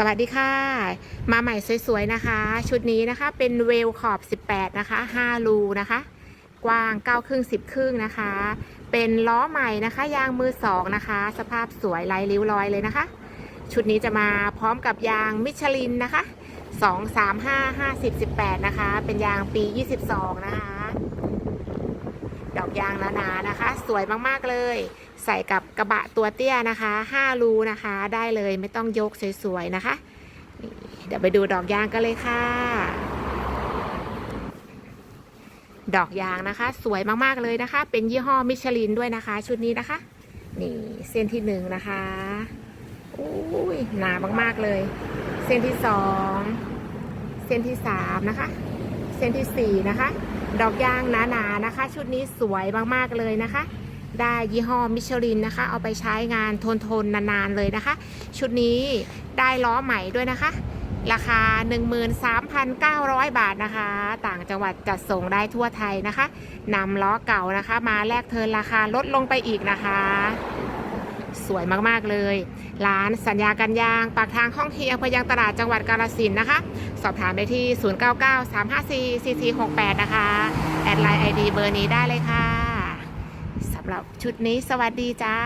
สวัสดีค่ะ มาใหม่สวยๆนะคะ ชุดนี้นะคะเป็นเวลขอบ 18 นะคะ 5 รูนะคะ กว้าง9ครึ่ง10 ครึ่งนะคะ เป็นล้อใหม่นะคะ ยางมือ2นะคะ สภาพสวยลายริ้วรอยเลยนะคะ ชุดนี้จะมาพร้อมกับยางมิชลินนะคะ 2 3 5 50 18 นะคะ เป็นยางปี 22 นะคะ ยางหนาๆนะคะ สวยมากๆเลย ใส่กับกระบะตัวเตี้ยนะคะ5รูนะคะ ได้เลยไม่ต้องยกสวยๆนะคะเดี๋ยวไปดูดอกยางกันเลยค่ะ ดอกยางนะคะ สวยมากๆเลยนะคะ เป็นยี่ห้อมิชลินด้วยนะคะ ชุดนี้นะคะ นี่เส้นที่หนึ่งนะคะอุ้ยหนามากๆเลย เส้นที่สองเส้นที่สามนะคะ เส้นที่สี่นะคะ ดอกยางหนาๆนะคะ ชุดนี้สวยมากๆเลยนะคะ ได้ยี่ห้อมิชลินนะคะ เอาไปใช้งานทนๆนานๆเลยนะคะ ชุดนี้ได้ล้อใหม่ด้วยนะคะ ราคา 13,900 บาทนะคะ ต่างจังหวัดจัดส่งได้ทั่วไทยนะคะนำล้อเก่านะคะ มาแลกเทิร์นราคาลดลงไปอีกนะคะ สวยมากๆเลย ร้านสัญญากันยาง ปากทางห้องเทียงพยังตลาดจังหวัดกาลสินนะคะ สอบถามได้ที่ 0993544468 นะคะ แอดไลน์ไอดีเบอร์นี้ได้เลยค่ะสำหรับชุดนี้สวัสดีจ้า